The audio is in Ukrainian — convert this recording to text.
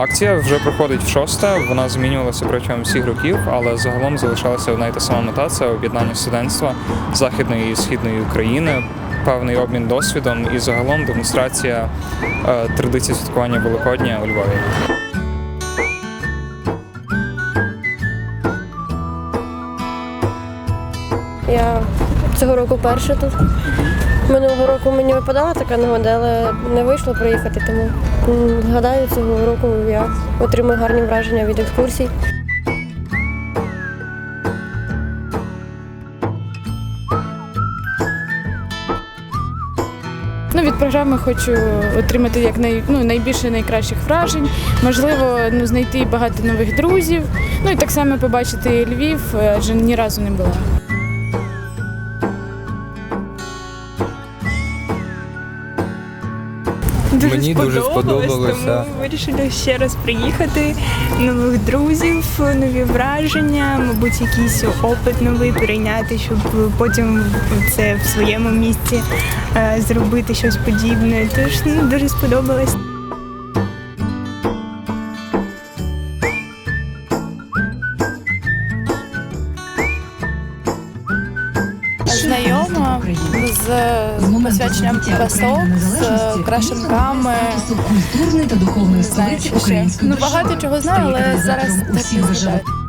Акція вже проходить в шосте. Вона змінювалася протягом всіх років, але загалом залишалася одна й та сама мета це об'єднання студентства західної і східної України, певний обмін досвідом і загалом демонстрація е, традицій святкування Великодня у Львові. Я цього року перша тут. Минулого року мені випадала така нагода, але не вийшло приїхати, тому гадаю, цього року я отримаю гарні враження від екскурсій. Ну, від програми хочу отримати як най, ну, найбільше найкращих вражень, можливо, ну, знайти багато нових друзів. Ну і так само побачити Львів, адже ні разу не була. Мені дуже сподобалося. Тому вирішили ще раз приїхати, нових друзів, нові враження, мабуть, якийсь опит новий перейняти, щоб потім це в своєму місці е, зробити щось подібне. Тож ну, дуже сподобалось. Знайома з посвяченням пасок, з крашенками. культурної та духовної столиці української Ну багато чого знаю, але зараз так не згадаю.